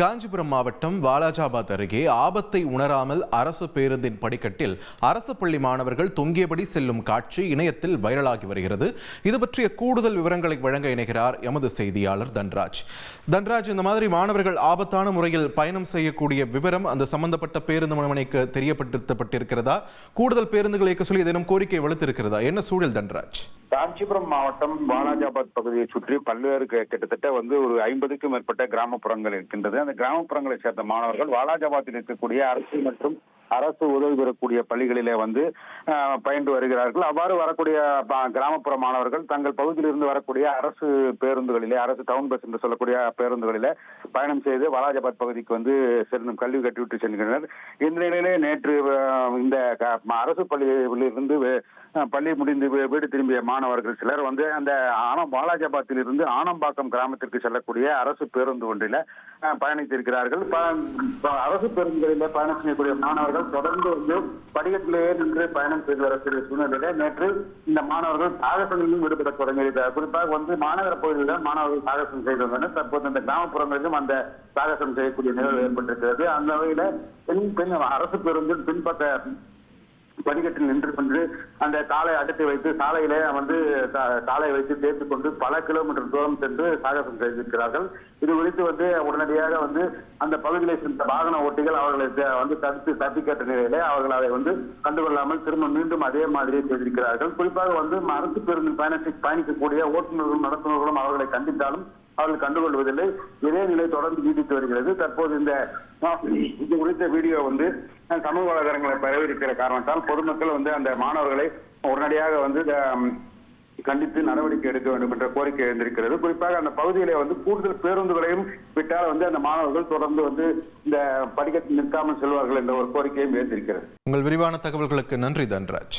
காஞ்சிபுரம் மாவட்டம் வாலாஜாபாத் அருகே ஆபத்தை உணராமல் அரசு பேருந்தின் படிக்கட்டில் அரசு பள்ளி மாணவர்கள் தொங்கியபடி செல்லும் காட்சி இணையத்தில் வைரலாகி வருகிறது. இது பற்றிய கூடுதல் விவரங்களை வழங்க இணைகிறார் எமது செய்தியாளர் தன்ராஜ். தன்ராஜ் இந்த மாதிரி மாணவர்கள் ஆபத்தான முறையில் பயணம் செய்யக்கூடிய விவரம் அந்த சம்பந்தப்பட்ட பேருந்து முனைக்கு தெரியப்படுத்தப்பட்டிருக்கிறதா? கூடுதல் பேருந்துகளை இயக்க சொல்லி ஏதேனும் கோரிக்கை வலுத்திருக்கிறதா? என்ன சூழல் தன்ராஜ்? காஞ்சிபுரம் மாவட்டம் வாலாஜாபாத் பகுதியை சுற்றி பல்வேறு கிட்டத்தட்ட வந்து ஒரு ஐம்பதுக்கும் மேற்பட்ட கிராமப்புறங்கள் இருக்கின்றது. அந்த கிராமப்புறங்களை சேர்ந்த மாணவர்கள் வாலாஜாபாத்தில் இருக்கக்கூடிய அரசு மற்றும் அரசு உதவி பெறக்கூடிய பள்ளிகளிலே வந்து பயின்று வருகிறார்கள். அவ்வாறு வரக்கூடிய ப- கிராமப்புற மாணவர்கள் தங்கள் பகுதியிலிருந்து வரக்கூடிய அரசு பேருந்துகளிலே அரசு டவுன் பஸ் என்று சொல்லக்கூடிய பேருந்துகளிலே பயணம் செய்து வாலாஜாபாத் பகுதிக்கு வந்து செல்லும் கல்வி கட்டிவிட்டு செல்கின்றனர். இந்த நிலையிலே நேற்று இந்த அரசு பள்ளியிலிருந்து பள்ளி முடிந்து வீ- வீடு திரும்பிய மாணவர்கள் சிலர் வந்து அந்த ஆனம் வாலாஜாபாத்தில் இருந்து ஆனம்பாக்கம் கிராமத்திற்கு செல்லக்கூடிய அரசு பேருந்து ஒன்றில பயணித்திருக்கிறார்கள். ப- அரசு பேருந்துகளில் பயணம் செய்யக்கூடிய மாணவர்கள் தொடர்ந்து வந்து படிக்கட்டிலேயே நின்று பயணம் செய்து வரக்கூடிய சூழ்நிலையில நேற்று இந்த மாணவர்கள் சாகசங்களிலும் ஈடுபட தொடங்கியிருக்கிறார் குறிப்பாக வந்து மாநகர பகுதியில் மாணவர்கள் சாகசம் செய்து வந்தனர் தற்போது இந்த கிராமப்புறங்களிலும் அந்த சாகசம் செய்யக்கூடிய நிகழ்வு ஏற்பட்டிருக்கிறது. அந்த வகையில பெண் பெண் அரசு பேருந்து பின்பற்ற வடிகட்டில் நின்று கொண்டு அந்த காலை அடர்த்தி வைத்து சாலையில வந்து சா- காலை வைத்து தேர்த்து கொண்டு பல கிலோமீட்டர் தூரம் சென்று சாகசம் செய்திருக்கிறார்கள். இது குறித்து வந்து உடனடியாக வந்து அந்த பகுதியில் சென்ற வாகன ஓட்டிகள் அவர்களை வந்து தடுத்து தட்டி கேட்ட நிலையிலே அவர்கள் அதை வந்து கண்டுகொள்ளாமல் திரும்ப மீண்டும் அதே மாதிரியே செய்திருக்கிறார்கள். குறிப்பாக வந்து அரசு பேருந்து பயணத்தை பயணிக்கக்கூடிய ஓட்டுநர்களும் நடத்துனர்களும் அவர்களை கண்டித்தாலும் அவர்கள் கண்டுகொள்வதில்லை. இதே நிலை தொடர்ந்து நீடித்து வருகிறது. தற்போது இந்த இது குறித்த வீடியோ வந்து சமூக வலைதளங்களை பரவியிருக்கிற காரணத்தால் பொதுமக்கள் வந்து அந்த மாணவர்களை உடனடியாக வந்து கண்டித்து நடவடிக்கை எடுக்க வேண்டும் என்ற கோரிக்கை எழுந்திருக்கிறது. குறிப்பாக அந்த பகுதிகளை வந்து கூடுதல் பேருந்துகளையும் விட்டால் வந்து அந்த மாணவர்கள் தொடர்ந்து வந்து இந்த படிக்கட்டில் நிற்காமல் செல்வார்கள் என்ற ஒரு கோரிக்கையும் எழுந்திருக்கிறது. உங்கள் விரிவான தகவல்களுக்கு நன்றி தன்ராஜ்.